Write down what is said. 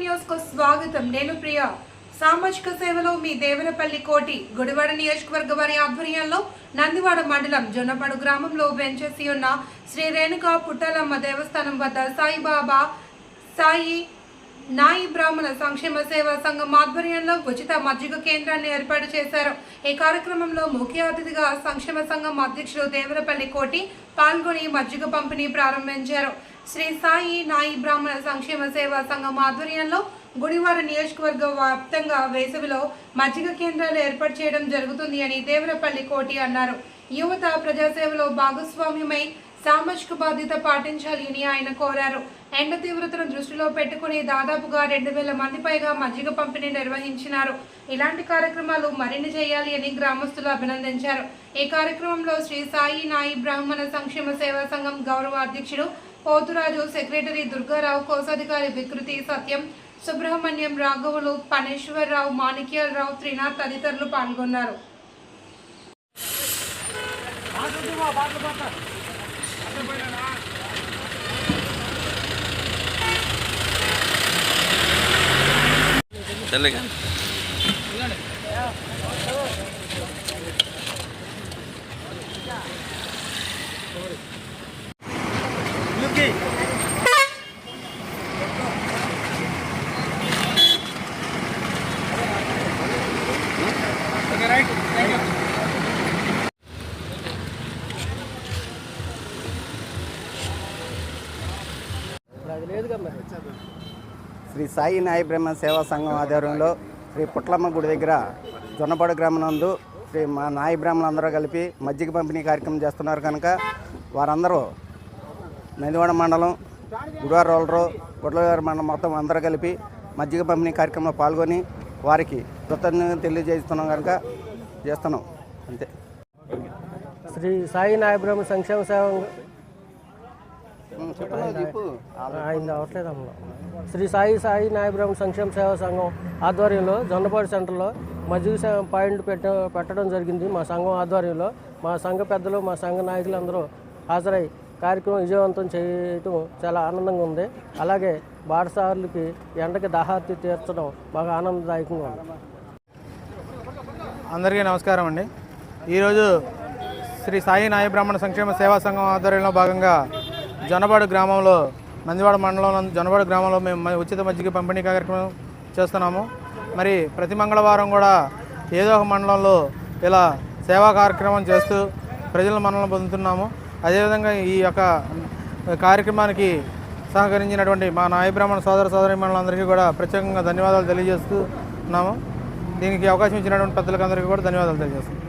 స్వాగతం. నేను ప్రియా. సామాజిక సేవలో మీ దేవరపల్లి కోటి గుడివాడ నియోజకవర్గ వారి ఆధ్వర్యంలో నందివాడ మండలం జొన్నపాడు గ్రామంలో వెంచేసి ఉన్న శ్రీ రేణుకా పుట్టాలమ్మ దేవస్థానం వద్ద సాయిబాబా సాయి నాయి బ్రాహ్మణ సంక్షేమ సేవా సంఘం ఆధ్వర్యంలో ఉచిత మజ్జిగ కేంద్రాన్ని ఏర్పాటు చేశారు. ఈ కార్యక్రమంలో ముఖ్య అతిథిగా సంక్షేమ సంఘం అధ్యక్షుడు దేవరపల్లి కోటి పాల్గొని మజ్జిగ పంపిణీ ప్రారంభించారు. శ్రీ సాయి నాయి బ్రాహ్మణ సంక్షేమ సేవా సంఘం ఆధ్వర్యంలో గుడివాడ నియోజకవర్గ వ్యాప్తంగా వేసవిలో మజ్జిగ కేంద్రాలు ఏర్పాటు చేయడం జరుగుతుంది అని దేవరపల్లి కోటి అన్నారు. యువత ప్రజాసేవలో భాగస్వామ్యమై సామాజిక బాధ్యత పాటించాలి అని ఆయన కోరారు. ఎండ తీవ్రతను దృష్టిలో పెట్టుకుని దాదాపుగా రెండు వేల మంది పైగా మజ్జిగ పంపిణీ నిర్వహించినారు. ఇలాంటి కార్యక్రమాలు మరిన్ని చేయాలి అని గ్రామస్తులు అభినందించారు. ఈ కార్యక్రమంలో శ్రీ సాయి నాయి బ్రాహ్మణ సంక్షేమ సేవా సంఘం గౌరవ అధ్యక్షుడు పోతురాజు సెక్రటరీ దుర్గారావు కోశాధికారి వికృతి సత్యం సుబ్రహ్మణ్యం రాఘవులు పనేశ్వరరావు మాణిక్యాలరావు త్రినాథ్ తదితరులు పాల్గొన్నారు. తెల్లగా. శ్రీ సాయి నాయ బ్రహ్మ సేవా సంఘం ఆధ్వర్యంలో శ్రీ పుట్లమ్మ గుడి దగ్గర జొన్నపాడు గ్రామం నందు శ్రీ మా నాయ బ్రాహ్మణులందరూ కలిపి మజ్జిగ పంపిణీ కార్యక్రమం చేస్తున్నారు కనుక వారందరూ నందివాడ మండలం గుడివార రోలరు మండలం మొత్తం అందరూ కలిపి మజ్జిగ పంపిణీ కార్యక్రమంలో పాల్గొని వారికి కృతజ్ఞతలు తెలియజేస్తున్నాం కనుక చేస్తున్నాం. అంతే. శ్రీ సాయి నాయబ్రహ్మ సంక్షేమ సేవ ఆయన అవట్లేదమ్మా శ్రీ సాయి సాయి నాయబ్రహ్మ సంక్షేమ సేవా సంఘం ఆధ్వర్యంలో జొన్నపాడు సెంటర్లో మజ్జిగ పాయింట్ పెట్ట పెట్టడం జరిగింది. మా సంఘం ఆధ్వర్యంలో మా సంఘ పెద్దలు మా సంఘ నాయకులు అందరూ హాజరై కార్యక్రమం విజయవంతం చేయటం చాలా ఆనందంగా ఉంది. అలాగే బాటసారులకి ఎండకి దాహార్తి తీర్చడం బాగా ఆనందదాయకంగా ఉంది. అందరికీ నమస్కారం అండి. ఈరోజు శ్రీ సాయి నాయ బ్రాహ్మణ సంక్షేమ సేవా సంఘం ఆధ్వర్యంలో భాగంగా జొన్నపాడు గ్రామంలో నందివాడ మండలం నందు- జొన్నపాడు గ్రామంలో మేము ఉచిత మజ్జిగ పంపిణీ కార్యక్రమం చేస్తున్నాము. మరి ప్రతి మంగళవారం కూడా ఏదో ఒక మండలంలో ఇలా సేవా కార్యక్రమం చేస్తూ ప్రజల మనల్ని పొందుతున్నాము. అదేవిధంగా ఈ యొక్క కార్యక్రమానికి సహకరించినటువంటి మా నాయ బ్రాహ్మణ సోదర సోదరి మండలందరికీ కూడా ప్రత్యేకంగా ధన్యవాదాలు తెలియజేస్తున్నాము దీనికి అవకాశం ఇచ్చినటువంటి పెద్దలకు అందరికీ కూడా ధన్యవాదాలు తెలియజేస్తున్నాం.